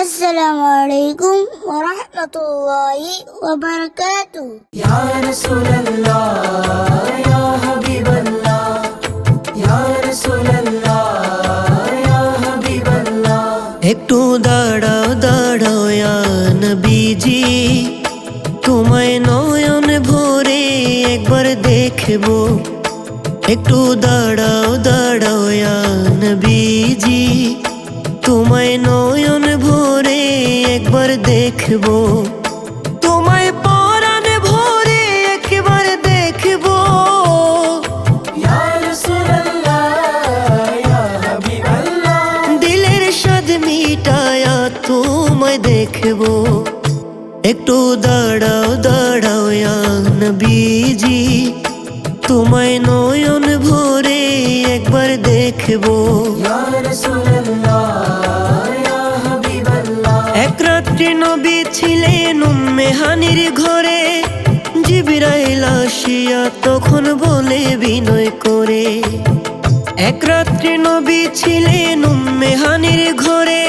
असलकुम वरहमतुल्लाहि वबरकातु या रसूल अल्लाह या हबीब अल्लाह या रसूल अल्लाह या हबीब अल्लाह একটু দাঁড়াও দাঁড়াও ইয়া নবীজি তোমায় নয়ন ভরে একবার দেখব একটু দাঁড়াও দাঁড়াও নবীজি তোমায় নয়ন ভরে একবার দেখব। তোমায় পরাণ ভরে একবার দেখব। দিলের স্বাদ মিটায়া তোমায় দেখব। একটু দাঁড়াও দাঁড়াও নবীজি। তোমায় নয়ন ভরে একবার দেখব। এক রাত্রি নবী ছিলেন উম্মে হানির ঘরে। জিবিরাইল আসিয়া তখন বলে বিনয় করে। এক রাত্রি নবী ছিলেন উম্মে হানির ঘরে।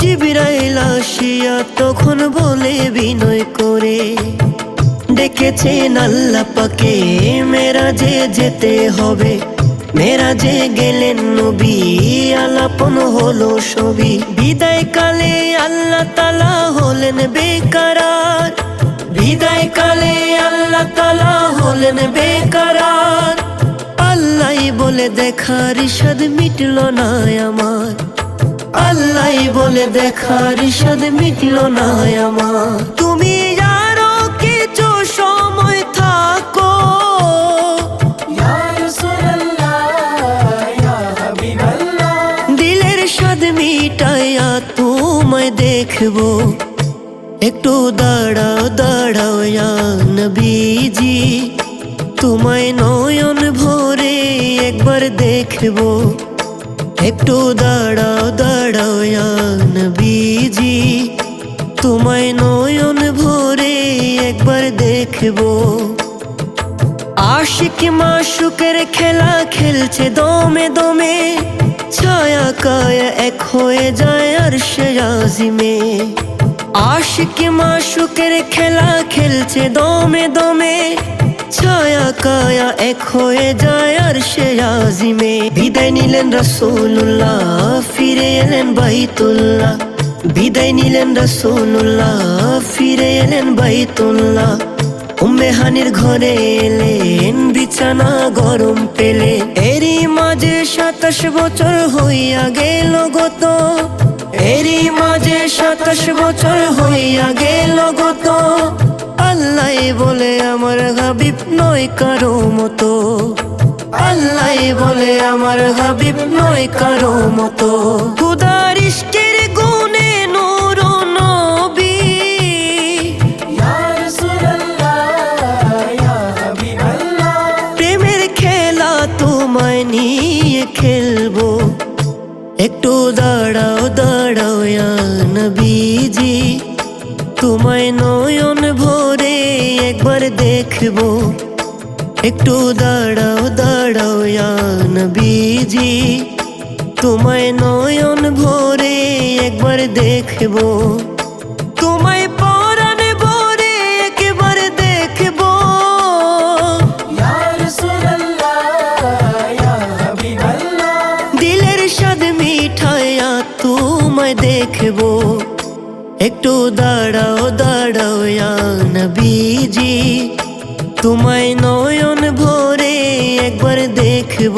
জিবিরাইল আসিয়া তখন বলে বিনয় করে। ডেকেছেন আল্লাহ পাকে মেরাজে যেতে হবে। মেরাজে গেলেন নবী, আলাপন হলো ছবি। বিদায় কালে আল্লাহ তালা হলেন বেকারার। বিদায় কালে আল্লাহ তালা হলেন বেকারার। আল্লাহ বলে দেখার ইসাদ মিটল না আমার। আল্লাহ বলে দেখার ইসাদ মিটল না আমার। মিটাইয়া তোমায় দেখব। একটু দাঁড়াও দাঁড়াও নবীজি তোমায় নয়ন ভরে একবার দেখব। একটু দাঁড়াও দাঁড়াও নবীজি তোমায় নয়ন ভরে একবার দেখব। আশিক মাসুকের খেলা খেলছে দমে দমে। ছায়া কায়া এক হয়ে যায় আর সে আজিমে। আশিক মাসুকের খেলা খেলছে দমে দমে। ছায়া কায়া এক হয়ে যায় আর সে আজিমে। বিদায় নিলেন রসুল্লাহ ফিরে এলেন বাইতুল্লাহ। বিদায় নিলেন রসুল্লাহ ফিরে এলেন বাইতুল্লাহ। উম্মে হানির ঘরে এলেন বিছানা গরম পেলে। এরই মাঝে সাতাশ বছর হইয়া গেল গত। এরই মাঝে সাতাশ বছর হইয়া গেল গত। আল্লাহ বলে আমার হাবিব নয় কারও মতো। আল্লাহ বলে আমার হাবিব নয় কারও মতো। খুদার একটু দাঁড়াও দাঁড়াও নবীজি। তোমায় নয়ন ভরে একবার দেখব। একটু দাঁড়াও দাঁড়াও নবীজি। তোমায় নয়ন ভরে একবার দেখব। দেখব। একটু দাঁড়াও দাঁড়াও নবীজি। তোমায় নয়ন ভরে একবার দেখব।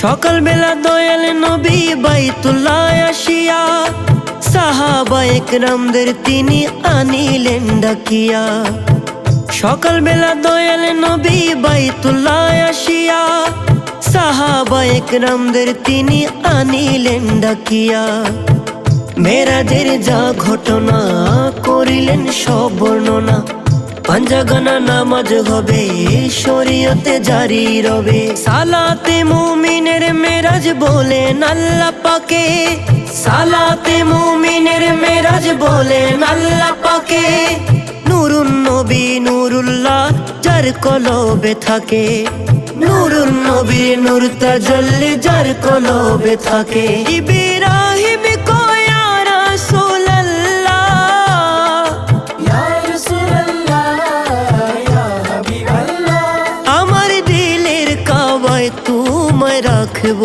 সকাল বেলা দয়াল নবী বাইতুল্লাহ আসিয়া, সাহাবা একরামদের তিনি আনিলেন ডাকিয়া। সকাল বেলা দয়াল নবী বাইতুল্লাহ আসিয়া সাহাবা একরামদের তিনি আনিলেন ডাকিয়া মেরাজের যা ঘটনা করিলেন সব বর্ণনা পাঞ্জাগানা নামাজ হবে শরীয়তে জারি রবে সালাতে মুমিনের মেরাজ বলেন আল্লাহ পাকে সালাতে মুমিনের মেরাজ বলেন আল্লাহ পাকে নুরুন নবী নুরুল্লাহ যার কলবে থাকে নুরুর নবী নূর তাজল্লি যার কলবে থাকে। ইব্রাহিম কোয়া রাসূলুল্লাহ, ইয়া রাসূলুল্লাহ, ইয়া আমার দিলের কাবায় তুমি রাখব।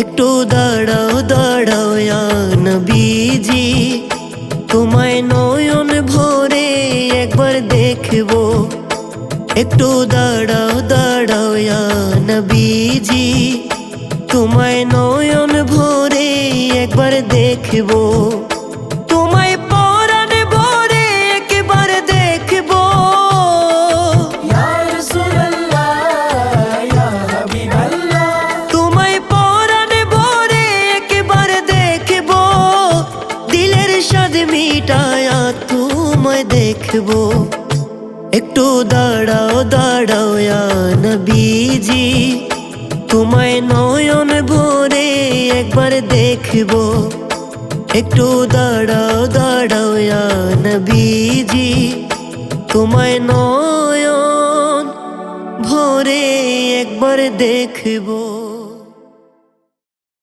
একটু দাঁড়াও দাঁড়াও, ইয়া নবীজি। একটু দাঁড়াও দাঁড়াও নবীজি। তোমায় নয়ন ভরে একবার দেখব। তোমায় পরাণ ভরে একবার দেখব। তোমায় পরাণ ভরে একবার দেখব। দিলের মিটায়া তোমায় দেখব। একটু দাঁড়াও দাঁড়াও নবীজি। তোমায় নয়ন ভরে একবার দেখব। একটু দাঁড়াও দাঁড়াও নবীজি। তোমায় নয়ন ভরে একবার দেখব।